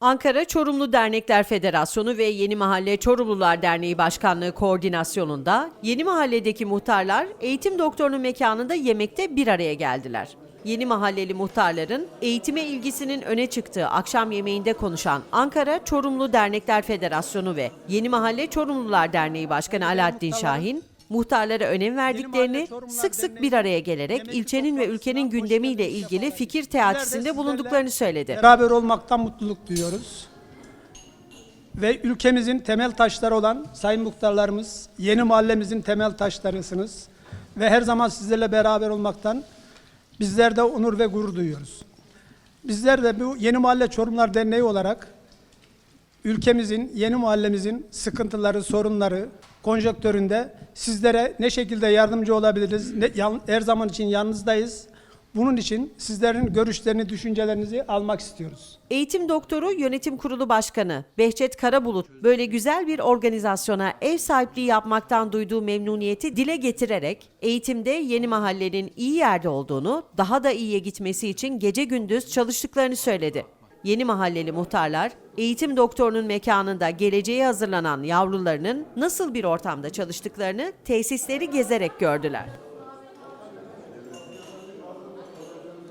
Ankara Çorumlu Dernekler Federasyonu ve Yeni Mahalle Çorumlular Derneği Başkanlığı koordinasyonunda Yeni Mahalle'deki muhtarlar eğitim doktorunun mekanında yemekte bir araya geldiler. Yeni mahalleli muhtarların eğitime ilgisinin öne çıktığı akşam yemeğinde konuşan Ankara Çorumlu Dernekler Federasyonu ve Yeni Mahalle Çorumlular Derneği Başkanı Alaaddin Şahin, muhtarlara önem verdiklerini, sık sık bir araya gelerek ilçenin ve ülkenin gündemiyle ilgili fikir teatisinde bulunduklarını söyledi. Beraber olmaktan mutluluk duyuyoruz. Ve ülkemizin temel taşları olan sayın muhtarlarımız, yeni mahallemizin temel taşlarısınız. Ve her zaman sizlerle beraber olmaktan bizler de onur ve gurur duyuyoruz. Bizler de bu Yeni Mahalle Çorumlar Derneği olarak ülkemizin, yeni mahallemizin sıkıntıları, sorunları konjonktöründe sizlere ne şekilde yardımcı olabiliriz, ne, her zaman için yanınızdayız. Bunun için sizlerin görüşlerini, düşüncelerinizi almak istiyoruz. Eğitim Doktoru Yönetim Kurulu Başkanı Behçet Karabulut böyle güzel bir organizasyona ev sahipliği yapmaktan duyduğu memnuniyeti dile getirerek eğitimde yeni mahallenin iyi yerde olduğunu, daha da iyiye gitmesi için gece gündüz çalıştıklarını söyledi. Yeni mahalleli muhtarlar, eğitim doktorunun mekanında geleceğe hazırlanan yavrularının nasıl bir ortamda çalıştıklarını tesisleri gezerek gördüler.